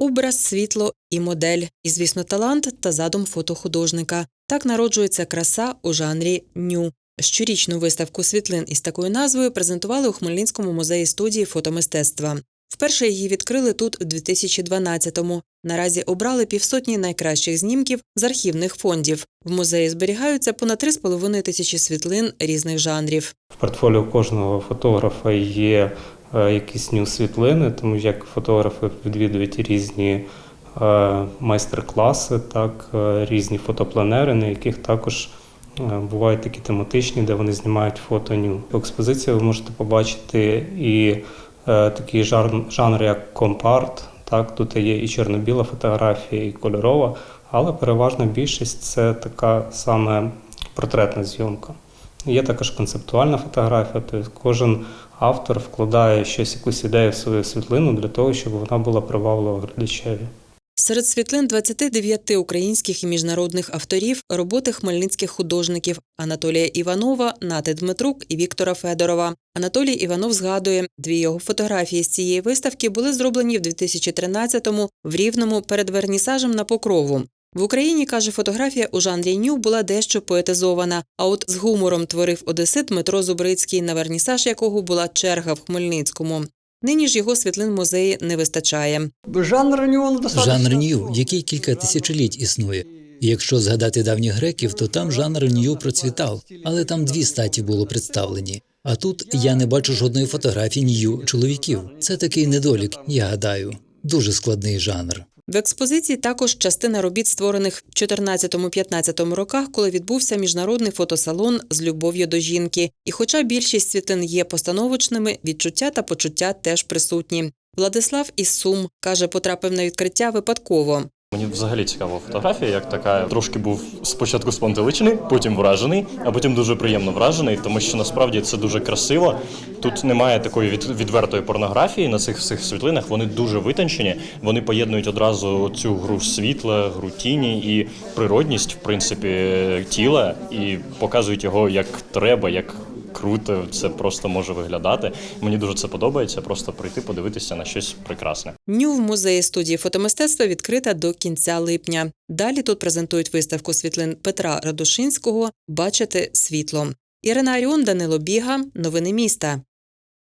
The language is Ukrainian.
Образ, світло і модель, і, звісно, талант та задум фотохудожника. Так народжується краса у жанрі ню. Щорічну виставку світлин із такою назвою презентували у Хмельницькому музеї студії фотомистецтва. Вперше її відкрили тут у 2012-му. Наразі обрали півсотні найкращих знімків з архівних фондів. В музеї зберігаються понад 3,5 тисячі світлин різних жанрів. В портфоліо кожного фотографа є якісь нью-світлини, тому як фотографи відвідують різні е, майстер-класи, так, е, різні фотопленери, на яких також е, бувають такі тематичні, де вони знімають фото ню. В експозиції ви можете побачити і е, такий жанр як компарт. Так, тут є і чорно-біла фотографія, і кольорова, але переважна більшість це така саме портретна зйомка. Є також концептуальна фотографія, тобто кожен автор вкладає щось, якусь ідею в свою світлину для того, щоб вона була приваблива глядачеві. Серед світлин 29 українських і міжнародних авторів роботи хмельницьких художників Анатолія Іванова, Нати Дмитрук і Віктора Федорова. Анатолій Іванов згадує, дві його фотографії з цієї виставки були зроблені в 2013-му в Рівному перед вернісажем на Покрову. В Україні каже, фотографія у жанрі ню була дещо поетизована. А от з гумором творив одесит Дмитро Зубрицький, на вернісаж якого була черга в Хмельницькому. Нині ж його світлин музеї не вистачає. Жанр ню. Жанр нью, який кілька тисячоліть існує. І якщо згадати давніх греків, то там жанр нью процвітав, але там дві статі було представлені. А тут я не бачу жодної фотографії нью чоловіків. Це такий недолік, я гадаю. Дуже складний жанр. В експозиції також частина робіт, створених в 2014-2015 роках, коли відбувся міжнародний фотосалон з любов'ю до жінки. І хоча більшість світлин є постановочними, відчуття та почуття теж присутні. Владислав із Сум каже, потрапив на відкриття випадково. Мені взагалі цікава фотографія, як така. Трошки був спочатку спантеличений, потім вражений, а потім дуже приємно вражений, тому що насправді це дуже красиво. Тут немає такої від, відвертої порнографії на цих всіх світлинах. Вони дуже витончені. Вони поєднують одразу цю гру світла, гру тіні і природність, в принципі, тіла, і показують його як треба, як круто це просто може виглядати. Мені дуже це подобається. Просто прийти, подивитися на щось прекрасне. Ню в музеї студії фотомистецтва відкрита до кінця липня. Далі тут презентують виставку світлин Петра Радушинського Бачити світло. Ірина Аріон, Данило Біга. Новини міста.